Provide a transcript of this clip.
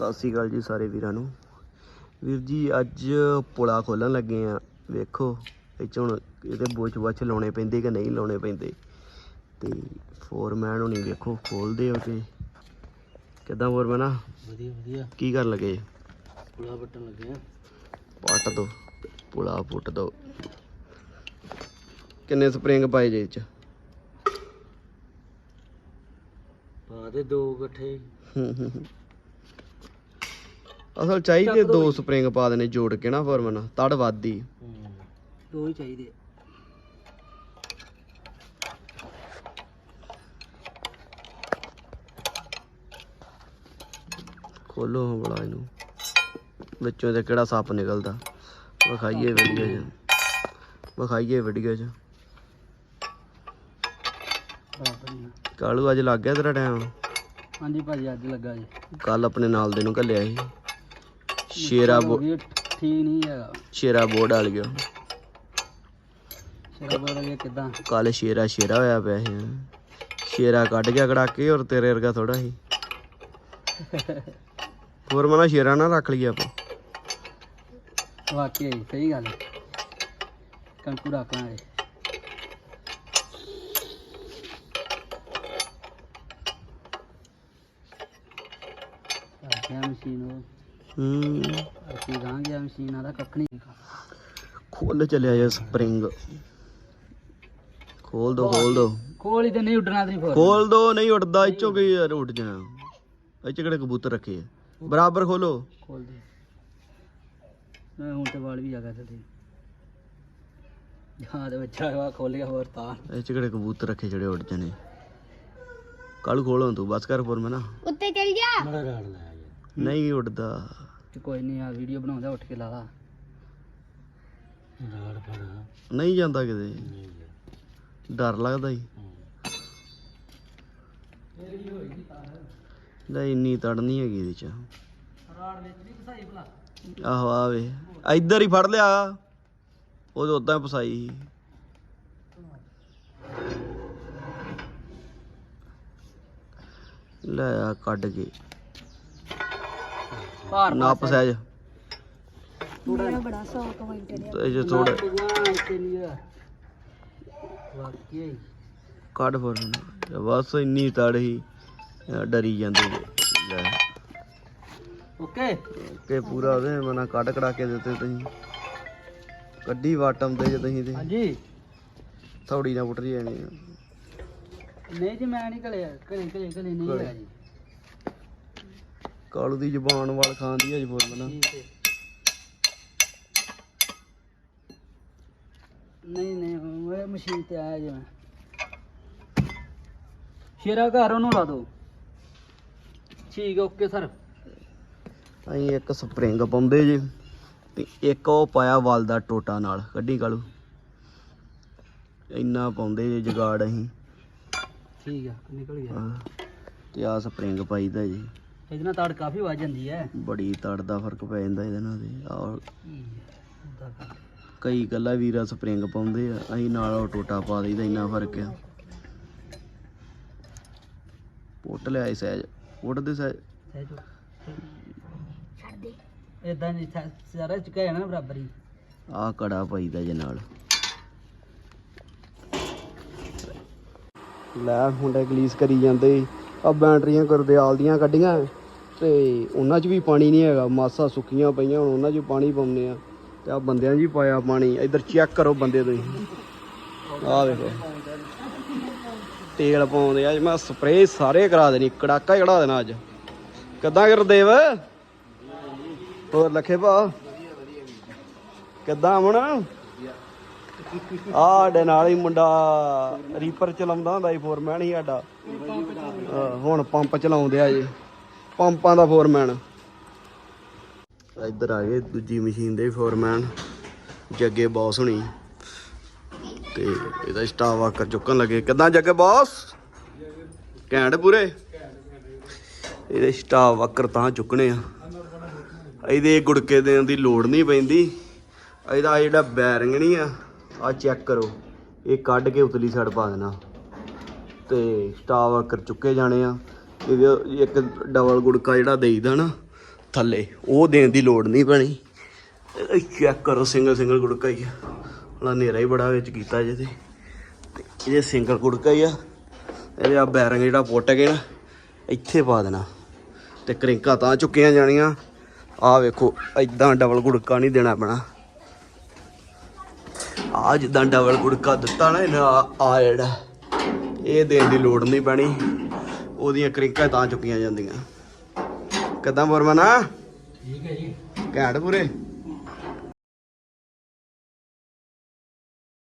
ਸਤਿ ਸ੍ਰੀ ਅਕਾਲ ਜੀ ਸਾਰੇ ਵੀਰਾਂ ਨੂੰ। ਵੀਰ ਜੀ ਅੱਜ ਪੁਲਾ ਖੋਲਣ ਲੱਗੇ ਆ। ਵੇਖੋ ਇਹ 'ਚ ਹੁਣ ਇਹਦੇ ਬੋਚ ਬੱਚ ਲਾਉਣੇ ਪੈਂਦੇ ਕਿ ਨਹੀਂ ਲਾਉਣੇ ਪੈਂਦੇ। ਤੇ ਫੋਰਮੈਨ ਹੁਣੀ ਵੇਖੋ ਖੋਲਦੇ ਹੋ ਤੇ ਕਿੱਦਾਂ ਫੋਰਮੈਨ ਆ? ਵਧੀਆ ਵਧੀਆ। ਕੀ ਕਰਨ ਲੱਗੇ? ਪੁਲਾ ਬੱਟਣ ਲੱਗੇ ਆ। ਪੱਟ ਦੋ ਪੁਲਾ ਪੁੱਟ ਦੋ। ਕਿੰਨੇ ਸਪਰਿੰਗ ਪਾਏ ਜੇ ਇਹ ਚ? ਪਾ ਦੇ ਦੋ ਇਕੱਠੇ। ਹੂੰ, ਹੂੰ। ਅਸਲ ਚਾਹੀਦੇ ਦੋ ਸਪਰਿੰਗ ਪਾ ਦੇਣੇ ਜੋੜ ਕੇ ਨਾ ਫੋਰਮੈਨ ਤੜ ਵੱਧਦੀ। ਦੋ ਹੀ ਚਾਹੀਦੇ ਖੋਲੋ ਬੜਾ ਇਹਨੂੰ। ਵਿੱਚੋਂ ਤੇ ਕਿਹੜਾ ਸੱਪ ਨਿਕਲਦਾ? ਵਿਖਾਈਏ ਵੀਡੀਓ 'ਚ। ਵਿਖਾਈਏ ਵੀਡੀਓ 'ਚ। ਕਾਲੂ ਅੱਜ ਲੱਗ ਗਿਆ ਤੇਰਾ ਟਾਈਮ ਹਾਂਜੀ ਭਾਜੀ ਅੱਜ ਲੱਗਾ ਜੀ। ਕੱਲ ਆਪਣੇ ਨਾਲ ਦੇ ਨੂੰ ਘੱਲਿਆ ਸੀ। ਸ਼ੇਰਾ ਬੋ ਵੀ ਠੀਕ ਨਹੀਂ ਹੈਗਾ। ਸ਼ੇਰਾ ਬੋਰਡ ਵਾਲ ਗਿਆ। ਸ਼ਰਾ ਬੋਲ ਗਿਆ ਕਿਦਾਂ? ਕੱਲ ਸ਼ੇਰਾ ਸ਼ੇਰਾ ਹੋਇਆ ਪਿਆ ਸੀ। ਸ਼ੇਰਾ ਕੱਢ ਗਿਆ ਕੜਾਕੇ ਔਰ ਤੇਰੇ ਵਰਗਾ ਥੋੜਾ ਸੀ। ਹੋਰ ਮਨਾ ਸ਼ੇਰਾ ਨਾ ਰੱਖ ਲਈਏ ਆਪਾਂ। ਵਾਕਈ ਸਹੀ ਗੱਲ। ਹੈ ਕੰਕੂ ਰੱਖ ਲਾਂਗੇ। ਗਿਆ ਮਸ਼ੀਨ ਉਹ। ਹੂੰ। ਅਸੀਂ ਗਾਂ ਗਿਆ ਮਸ਼ੀਨਾਂ ਦਾ ਕੱਖ ਨਹੀਂ ਖੋਲ ਚੱਲਿਆ ਜੇ ਸਪਰਿੰਗ। ਖੋਲ ਦੋ ਖੋਲ ਦੋ। ਕੋਲ ਹੀ ਤੇ ਨਹੀਂ ਉੱਡਣਾ ਤੇ ਫੋਰ ਖੋਲ ਦੋ ਨਹੀਂ ਉੱਡਦਾ ਇੱਚੋ ਕੀ ਯਾਰ ਉੱਡ ਜਾਣਾ। ਇਹ 'ਚ ਕਿਹੜੇ ਕਬੂਤਰ ਰੱਖੇ ਆ? ਬਰਾਬਰ ਖੋਲੋ। ਖੋਲ ਦੇ। ਮੈਂ ਹੁਣ ਤੇ ਵਾਲ ਵੀ ਆ ਗਿਆ ਤੇ। ਹਾਂ ਤੇ ਬੱਚਾ ਵਾ ਖੋਲ ਗਿਆ ਹੋਰ ਤਾਂ। ਇਹ 'ਚ ਕਿਹੜੇ ਕਬੂਤਰ ਰੱਖੇ ਜਿਹੜੇ ਉੱਡ ਜਾਣੇ? ਕੱਲ ਖੋਲੋ ਤੂੰ ਬਸ ਕਰ ਫੋਰ ਮੈਂ ਨਾ। ਉੱਤੇ ਚੱਲ ਜਾ। ਮੇਰਾ ਰਾੜ ਲੈ ਨਹੀਂ ਉੱਡਦਾ। ਤੇ ਕੋਈ ਨਹੀਂ ਆ ਵੀਡੀਓ ਬਣਾਉਂਦਾ ਉੱਠ ਕੇ ਲਾ ਲਾ। ਫੜਾ ਨਹੀਂ ਜਾਂਦਾ ਕਿਤੇ। ਡਰ ਲੱਗਦਾ ਹੀ ਨਹੀਂ ਇੰਨੀ ਤੜ ਨਹੀਂ ਹੈਗੀ ਇਹਦੇ ਚ। ਰਾੜ ਵਿੱਚ ਵੀ। ਫਸਾਈ ਭਲਾ ਆਹੋ ਆਵੇ ਇੱਧਰ ਹੀ ਫੜ ਲਿਆ। ਉਹ ਉਦਾਂ ਫਸਾਈ ਸੀ। ਲੈ ਆ ਕੱਢ ਕੇ। ਭਾਰ ਨੱਪ ਸਹਿਜ। ਥੋੜਾ ਇਹ ਜੇ ਥੋੜਾ ਇੱਥੇ ਨਹੀਂ ਆ ਵਾਕਈ ਕੱਢ ਫੋਰ ਬਸ ਇੰਨੀ ਤੜ ਹੀ ਡਰੀ ਜਾਂਦੇ ਜੇ। ਲੈ। ਓਕੇ। ਕਿ ਪੂਰਾ ਉਹਦੇ ਮਨਾ ਕੱਢ ਕੜਾ ਕੇ ਦਿੱਤੇ ਤੁਸੀਂ। ਕੱਢੀ ਵਾਟਮ ਤੇ ਜੇ ਤੁਸੀਂ ਤੇ। ਹਾਂਜੀ। ਥੋੜੀ ਨਾ ਪੁੱਟ ਜਾਣੀ ਆ। ਨਹੀਂ ਜੀ ਮੈਂ ਨਹੀਂ ਕਲੇ ਕਲੇ ਕਲੇ ਨਹੀਂ। ਹੈਗਾ ਜੀ। ਕਾਲੂ ਦੀ ਜ਼ੁਬਾਨ ਵਾਲ ਖਾਂਦੀ ਅਜ ਬੋਲ ਮਨਾ ਠੀਕ ਹੈ। ਨਹੀਂ ਨਹੀਂ ਮੈਂ ਮਸ਼ੀਨ ਤੇ ਆਇਆ ਜੀ ਮੈਂ। ਸ਼ੇਰਾ ਘਰ ਉਹਨੂੰ ਲਾ ਦੋ। ਠੀਕ ਹੈ ਓਕੇ ਸਰ। ਅਸੀਂ ਇੱਕ ਸਪਰਿੰਗ ਪਾਉਂਦੇ ਜੇ ਤੇ ਇੱਕ ਉਹ ਪਾਇਆ ਵਲ ਦਾ ਟੋਟਾ ਨਾਲ ਕੱਢੀ ਕਾਲੂ। ਇੰਨਾ ਪਾਉਂਦੇ ਜੇ ਜਗਾੜ ਅਸੀਂ। ਠੀਕ ਆ ਨਿਕਲ ਗਿਆ। ਤੇ ਆ ਸਪਰਿੰਗ ਪਾਈਦਾ ਜੀ। ਇਹਦੇ ਨਾਲ ਤਾੜ ਕਾਫੀ ਵੱਜ ਜਾਂਦੀ ਹੈ। ਬੜੀ ਤੜ ਦਾ ਫ਼ਰਕ ਪੈ ਜਾਂਦਾ ਇਹਦੇ ਨਾਲ ਤੇ। ਕਰ। ਕਈ ਗੱਲਾਂ ਵੀਰਾ ਸਪਰਿੰਗ ਪਾਉਂਦੇ ਆ ਅਸੀਂ ਨਾਲ ਉਹ ਟੋਟਾ ਪਾ ਦਈਦਾ ਇੰਨਾ ਫ਼ਰਕ ਆ। ਪੁੱਟ ਲਿਆ ਸਹਿਜ ਪੁੱਟ ਦੇ ਸਹਿਜ। ਇਦਾਂ ਨਹੀਂ ਸਾਰਾ ਚੁੱਕਿਆ ਜਾਣਾ ਬਰਾਬਰ ਹੀ। ਆ ਕੜਾ ਪਾਈਦਾ ਜੇ ਨਾਲ। ਲੈ ਮੁੰਡੇ ਗਲੀਸ ਕਰੀ ਜਾਂਦੇ। ਆ ਬੈਟਰੀਆਂ ਗੁਰਦਿਆਲ ਦੀਆਂ ਕੱਢੀਆਂ। ਤੇ ਉਹਨਾਂ 'ਚ ਵੀ ਪਾਣੀ ਨਹੀਂ ਹੈਗਾ, ਮਾਸਾ ਸੁੱਕੀਆਂ ਪਈਆਂ ਹੁਣ ਉਹਨਾਂ 'ਚ ਪਾਣੀ ਪਾਉਂਦੇ ਆ। ਤੇ ਆ ਬੰਦਿਆਂ 'ਚ ਵੀ ਪਾਇਆ ਪਾਣੀ, ਇੱਧਰ ਚੈੱਕ ਕਰੋ ਬੰਦੇ ਤੁਸੀਂ। ਆਹ ਵੇਖੋ ਤੇਲ ਪਾਉਂਦੇ ਆ, ਅੱਜ ਮੈਂ ਸਪਰੇਅ ਸਾਰੇ ਕਰਾ ਦੇਣੀ ਕੜਾਕਾ ਹੀ ਕਢਾ ਦੇਣਾ ਅੱਜ। ਕਿੱਦਾਂ ਗੁਰਦੇਵ? ਹੋਰ ਲੱਖੇ ਭਾ? ਕਿੱਦਾਂ ਅਮਨ? ਆ ਸਾਡੇ ਨਾਲ ਹੀ ਮੁੰਡਾ ਰੀਪਰ ਚਲਾਉਂਦਾ ਹੁੰਦਾ ਸੀ ਫੋਰਮੈਨ ਹੀ ਸਾਡਾ। ਹੁਣ ਪੰਪ ਚਲਾਉਂਦੇ ਆ ਜੀ। ਪੰਪਾਂ ਦਾ ਫੋਰਮੈਨ। ਇੱਧਰ ਆ ਗਏ ਦੂਜੀ ਮਸ਼ੀਨ ਦੇ ਫੋਰਮੈਨ ਜੱਗੇ ਬੌਸ ਹੁਣੀ। ਤੇ ਇਹਦਾ ਸਟਾਫ ਵਾਕਰ ਚੁੱਕਣ ਲੱਗੇ। ਕਿੱਦਾਂ ਜੱਗੇ ਬੌਸ ਘੈਂਟ ਪੂਰੇ? ਇਹਦੇ ਸਟਾਫ ਵਾਕਰ ਤਾਂ ਚੁੱਕਣੇ ਆ। ਇਹਦੇ ਗੁੜਕੇ ਦੇਣ ਦੀ ਲੋੜ ਨਹੀਂ ਪੈਂਦੀ। ਇਹਦਾ ਜਿਹੜਾ ਬੈਰਿੰਗ ਨਹੀਂ ਆ ਆ ਚੈੱਕ ਕਰੋ। ਇਹ ਕੱਢ ਕੇ ਉਤਲੀ ਸਾਈਡ ਪਾ ਦੇਣਾ। ਤੇ ਸਟਾਫ ਵਾਕਰ ਚੁੱਕੇ ਜਾਣੇ ਆ। ਇੱਕ ਡਬਲ ਗੁੜਕਾ ਜਿਹੜਾ ਦੇਈਦਾ ਨਾ ਥੱਲੇ, ਉਹ ਦੇਣ ਦੀ ਲੋੜ ਨਹੀਂ ਪੈਣੀ ਚੈੱਕ ਕਰੋ ਸਿੰਗਲ ਸਿੰਗਲ ਗੁੜਕਾ ਹੀ ਆ। ਹਲਾ ਨੇਰਾ ਹੀ ਬੜਾ ਵਿੱਚ ਕੀਤਾ ਜੇ ਤੇ। ਤੇ ਇਹਦੇ ਸਿੰਗਲ ਗੁੜਕਾ ਹੀ ਆ। ਇਹਦੇ ਆ ਬੈਰਿੰਗ ਜਿਹੜਾ ਪੁੱਟ ਕੇ ਨਾ, ਇੱਥੇ ਪਾ ਦੇਣਾ। ਤੇ ਕਰਿੰਕਾਂ ਤਾਂ ਚੁੱਕੀਆਂ ਜਾਣੀਆਂ। ਆ ਵੇਖੋ ਐਦਾਂ ਡਬਲ ਗੁੜਕਾ ਨਹੀਂ ਦੇਣਾ ਪੈਣਾ। ਆ ਜਿੱਦਾਂ ਡਬਲ ਗੁੜਕਾ ਦਿੱਤਾ ਨਾ ਇਹਨਾਂ ਆ ਜਿਹੜਾ, ਇਹ ਦੇਣ ਦੀ ਲੋੜ ਨਹੀਂ ਪੈਣੀ। ਉਹਦੀਆਂ ਕਰਿੰਕਾਂ ਤਾਂ ਚੁੱਕੀਆਂ ਜਾਂਦੀਆਂ। ਕਦਾਂ ਬਰਮਨਾ? ਠੀਕ ਹੈ ਜੀ। ਘੈਂਟ ਪੂਰੇ?